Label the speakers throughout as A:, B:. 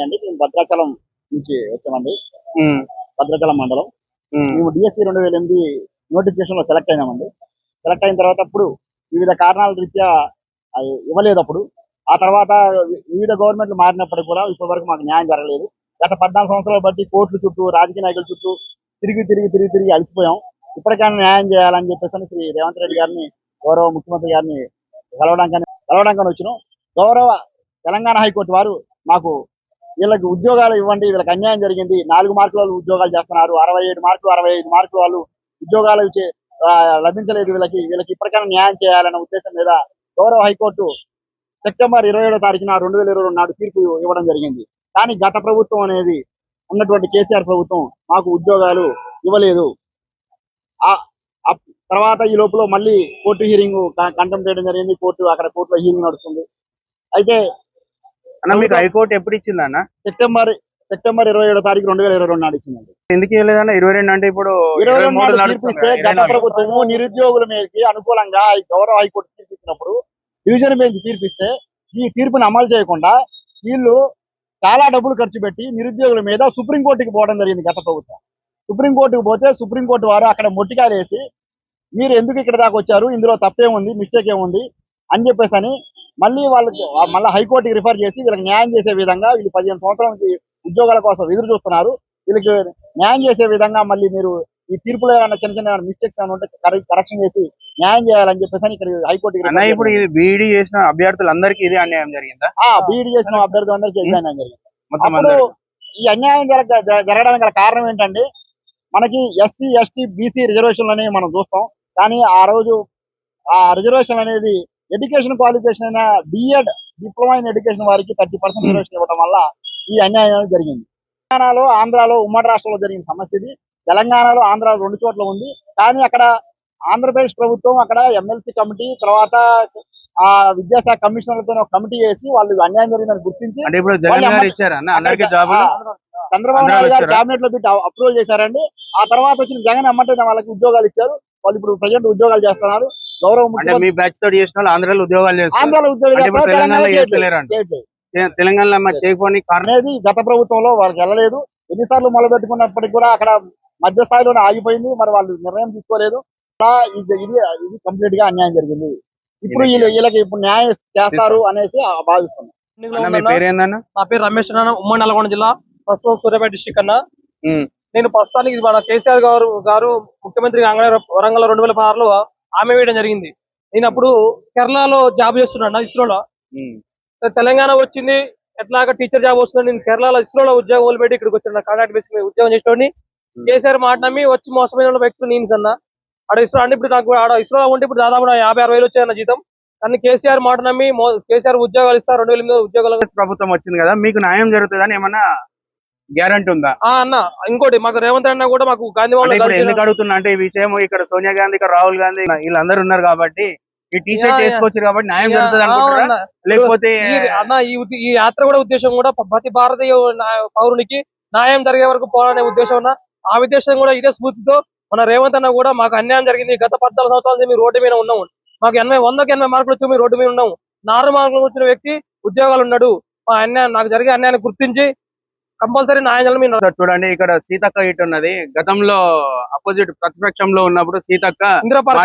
A: జరిగినాయండి మేము భద్రాచలం నుంచి వచ్చామండి. భద్రాచలం మండలం. మేము. డిఎస్సి రెండు వేల ఎనిమిది నోటిఫికేషన్లో సెలెక్ట్ అయినామండి. సెలెక్ట్ అయిన తర్వాత అప్పుడు వివిధ కారణాల రీత్యా ఇవ్వలేదు అప్పుడు. ఆ తర్వాత వివిధ గవర్నమెంట్లు మారినప్పటికీ కూడా ఇప్పటి వరకు మాకు న్యాయం జరగలేదు. గత పద్నాలుగు సంవత్సరాలు బట్టి కోర్టుల చుట్టూ రాజకీయ నాయకుల చుట్టూ తిరిగి తిరిగి తిరిగి తిరిగి అలసిపోయాం. ఇప్పటికైనా న్యాయం చేయాలని చెప్పేసి శ్రీ రేవంత్ రెడ్డి గారిని గౌరవ ముఖ్యమంత్రి గారిని కలవడానికి కలవడానికి వచ్చినాం. గౌరవ తెలంగాణ హైకోర్టు వారు మాకు వీళ్ళకి ఉద్యోగాలు ఇవ్వండి వీళ్ళకి అన్యాయం జరిగింది. నాలుగు మార్కుల వాళ్ళు ఉద్యోగాలు చేస్తున్నారు. అరవై ఏడు మార్కులు అరవై ఐదు మార్కులు వాళ్ళు ఉద్యోగాలు ఇచ్చే- లభించలేదు వీళ్ళకి. వీళ్ళకి ఇప్పటికైనా న్యాయం చేయాలనే ఉద్దేశం మీద గౌరవ హైకోర్టు సెప్టెంబర్ ఇరవై ఏడో తారీఖున రెండు వేల ఇరవై నాడు తీర్పు ఇవ్వడం జరిగింది. కానీ గత ప్రభుత్వం అనేది ఉన్నటువంటి కేసీఆర్ ప్రభుత్వం మాకు ఉద్యోగాలు ఇవ్వలేదు. ఆ తర్వాత ఈ లోపల మళ్ళీ కోర్టు హీరింగ్ కంటెంప్ చేయడం జరిగింది. కోర్టు అక్కడ కోర్టులో హీరింగ్ నడుస్తుంది. అయితే
B: అన్న మీకు హైకోర్టు ఎప్పుడు ఇచ్చింది అన్న?
A: సెప్టెంబర్ సెప్టెంబర్ ఇరవై ఏడో తారీఖు రెండు వేల ఇరవై రెండు నాడు ఇచ్చిందండి
B: ఎందుకు ఇవ్వలేదన్న? ఇరవై రెండు అంటే ఇప్పుడు
A: ఇరవై రెండు నాడు తీర్పు
B: నడుస్తుంది
A: ఇస్తే
B: ఇరవై
A: గత. ప్రభుత్వము నిరుద్యోగుల మీదకి అనుకూలంగా గౌరవ హైకోర్టు తీర్పు ఇచ్చినప్పుడు డివిజన్ బెంచ్ తీర్పు ఇస్తే ఈ తీర్పుని అమలు చేయకుండా వీళ్ళు చాలా డబ్బులు ఖర్చు పెట్టి నిరుద్యోగుల మీద సుప్రీంకోర్టుకి పోవడం జరిగింది గత ప్రభుత్వం. సుప్రీంకోర్టుకి పోతే సుప్రీంకోర్టు వారు అక్కడ మొట్టికాయలు వేసి మీరు ఎందుకు ఇక్కడ దాకా వచ్చారు? ఇందులో తప్పేముంది? మిస్టేక్ ఏముంది? అని చెప్పేసి అని మళ్ళీ వాళ్ళకి మళ్ళీ హైకోర్టుకి రిఫర్ చేసి వీళ్ళకి న్యాయం చేసే విధంగా వీళ్ళు పదిహేను సంవత్సరాల నుంచి ఉద్యోగాల కోసం ఎదురు చూస్తున్నారు. వీళ్ళకి న్యాయం చేసే విధంగా మళ్ళీ మీరు ఈ తీర్పులో ఏమైనా చిన్న చిన్న మిస్టేక్స్ ఏమైనా ఉంటే కరె- కరెక్షన్ చేసి న్యాయం చేయాలని చెప్పేసి అని ఇక్కడ refer
B: ఇప్పుడు. ఇది బీఈడి చేసిన అభ్యర్థులందరికీ ఇది అన్యాయం జరిగిందా?
A: ఆ బీఈడి చేసిన అభ్యర్థి అందరికీ అన్యాయం జరిగింది. అప్పుడు ఈ అన్యాయం జరగ జరగడానికి గల కారణం ఏంటంటే మనకి ఎస్సీ ఎస్టీ బీసీ రిజర్వేషన్లు అనేవి మనం చూస్తాం. కానీ ఆ రోజు ఆ రిజర్వేషన్ అనేది ఎడ్యుకేషన్ క్వాలిఫికేషన్ అయిన B Ed diploma in education వారికి థర్టీ పర్సెంట్ రిజర్వేషన్ ఇవ్వడం వల్ల ఈ అన్యాయం జరిగింది. తెలంగాణలో ఆంధ్రాలో ఉమ్మడి రాష్ట్రంలో జరిగిన సమస్య ఇది తెలంగాణలో ఆంధ్రాలో రెండు చోట్ల ఉంది. కానీ అక్కడ ఆంధ్రప్రదేశ్ ప్రభుత్వం అక్కడ ఎమ్మెల్సీ కమిటీ తర్వాత ఆ విద్యాశాఖ కమిషనర్లతో ఒక కమిటీ వేసి వాళ్ళు అన్యాయం జరిగిందని గుర్తించి చంద్రబాబు నాయుడు గారు? క్యాబినెట్లో పెట్టి అప్రూవల్ చేశారండి. ఆ తర్వాత వచ్చిన జగన్ అమ్మంటే వాళ్ళకి ఉద్యోగాలు ఇచ్చారు. వాళ్ళు ఇప్పుడు ప్రజెంట్ ఉద్యోగాలు చేస్తున్నారు. గౌరవ
B: అంటే
A: ముఖ్యమంత్రి
B: మీ బ్యాచ్ తోటి చేసిన వాళ్ళు ఆంధ్రాలో ఉద్యోగాలు చేస్తారు. తెలంగాణలో
A: తెలంగాణలో
B: చేస్తలేరు చేయకపోని కారణం?
A: అనేది గత ప్రభుత్వంలో వాళ్ళకి వెళ్ళలేదు. ఎన్నిసార్లు మొదలుపెట్టుకున్నప్పటికీ కూడా అక్కడ మధ్య స్థాయిలోనే ఆగిపోయింది. మరి వాళ్ళు నిర్ణయం తీసుకోలేదు. ఇది ఇది ఇది కంప్లీట్గా అన్యాయం జరిగింది. ఇప్పుడు వీళ్ళు వీళ్ళకి ఇప్పుడు న్యాయం చేస్తారు అనేసి ఆ భావిస్తున్నాం
C: నా పేరు రమేష్ అన్న. ఉమ్మడి నల్గొండ జిల్లా ప్రస్తుతం సూర్యాపేట డిస్టిక్ అన్న. నేను ప్రస్తుతానికి మన కేసీఆర్ గారు గారు ముఖ్యమంత్రి వరంగల్ రెండు వేల పదహారులో ఆమె వేయడం జరిగింది. నేను అప్పుడు కేరళలో జాబ్ చేస్తున్నాను ఇస్రోలో. తెలంగాణ వచ్చింది ఎట్లాగా టీచర్ జాబ్ వస్తుంది నేను కేరళలో ఇస్రోలో ఉద్యోగం వదిలిపెట్టి ఇక్కడికి వచ్చాను. కాంట్రాక్ట్ బేస్ మీద ఉద్యోగం చేసేటోని కేసీఆర్ మాట నమ్మి వచ్చి మోసమైన వ్యక్తులు నేను అన్న ఆడ ఇస్రో అంటే ఇప్పుడు నాకు ఆడ ఇస్రోలో ఉంటే ఇప్పుడు దాదాపు యాభై అరవై వేలు వచ్చాయన్న జీతం. కానీ కేసీఆర్ మాట నమ్మి కేసీఆర్ ఉద్యోగాలు ఇస్తారు రెండు వేల ఎనిమిది ఉద్యోగాలు
B: ప్రభుత్వం వచ్చింది కదా మీకు న్యాయం జరుగుతుందని ఏమన్నా గ్యారంటీ ఉందా?
C: ఆ అన్న ఇంకోటి మాకు రేవంత్ అన్న కూడా మాకు గాంధీ
B: ఎందుకు అడుగుతున్నా అంటే ఈ విషయం ఇక్కడ సోనియా గాంధీ ఇక్కడ రాహుల్ గాంధీ వీళ్ళందరూ ఉన్నారు కాబట్టి ఈ టీ షర్ట్. వేసుకోవచ్చు కాబట్టి న్యాయం జరుగుతుంది అనుకుంటారా లేకపోతే
C: అన్న ఈ యాత్ర కూడా ఉద్దేశం కూడా ప్రతి భారతీయ పౌరునికి న్యాయం జరిగే వరకు పోవాలనే ఉద్దేశం ఉన్న ఆ ఉద్దేశం కూడా ఇదే స్ఫూర్తితో మన రేవంత్ అన్న కూడా మాకు అన్యాయం జరిగింది. గత పద్నాలుగు సంవత్సరాల నుంచి మేము రోడ్డు మీద ఉన్నాము. మాకు ఎనభై వందకి ఎనభై మార్కులు వచ్చి మేము రోడ్డు మీద ఉన్నాము. నాలుగు మార్కులు వచ్చిన వ్యక్తి ఉద్యోగాలు ఉన్నాడు. మా అన్యాయం నాకు జరిగే అన్యాయాన్ని గుర్తించి కంపల్సరీ మేము
B: ఇక్కడ చూడండి ఇక్కడ సీతక్క ఇటు ఉన్నది. గతంలో అపోజిట్ ప్రతిపక్షంలో ఉన్నప్పుడు సీతక్క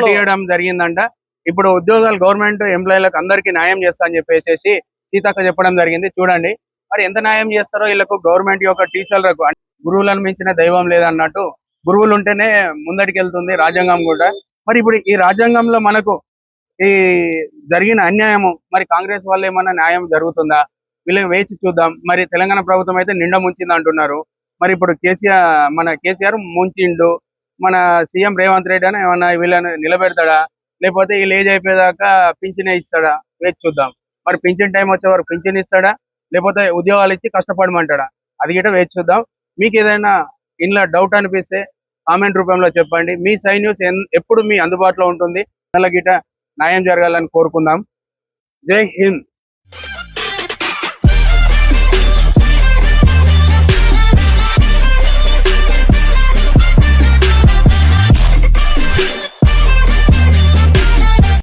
B: చేయడం జరిగిందంట. ఇప్పుడు ఉద్యోగాలు గవర్నమెంట్ ఎంప్లాయీలకు అందరికీ న్యాయం చేస్తా అని చెప్పేసి సీతక్క చెప్పడం జరిగింది. చూడండి మరి ఎంత న్యాయం చేస్తారో వీళ్ళకు గవర్నమెంట్ యొక్క టీచర్లకు గురువులను మించిన దైవం లేదన్నట్టు గురువులు ఉంటేనే ముందటికి వెళ్తుంది రాజ్యాంగం కూడా. మరి ఇప్పుడు ఈ రాజ్యాంగంలో మనకు ఈ జరిగిన అన్యాయము మరి కాంగ్రెస్ వల్ల ఏమన్నా న్యాయం జరుగుతుందా? వీళ్ళని వేచి చూద్దాం. మరి తెలంగాణ ప్రభుత్వం అయితే నిండా ముంచింది అంటున్నారు. మరి ఇప్పుడు కేసీఆర్ మన కేసీఆర్ ముంచిండు. మన సీఎం రేవంత్ రెడ్డి అని ఏమన్నా వీళ్ళని నిలబెడతాడా? లేకపోతే వీళ్ళు ఏజ్ అయిపోయేదాకా పింఛనే ఇస్తాడా? వేచి చూద్దాం. మరి పింఛన్ టైం వచ్చే వరకు పింఛన్ ఇస్తాడా? లేకపోతే ఉద్యోగాలు ఇచ్చి కష్టపడమంటాడా? అది గిట వేచి చూద్దాం. మీకు ఏదైనా ఇంట్లో డౌట్ అనిపిస్తే కామెంట్ రూపంలో చెప్పండి. మీ సై న్యూస్ ఎన్- ఎప్పుడు మీ అందుబాటులో ఉంటుంది? గిట న్యాయం జరగాలని కోరుకుందాం. జై హింద్.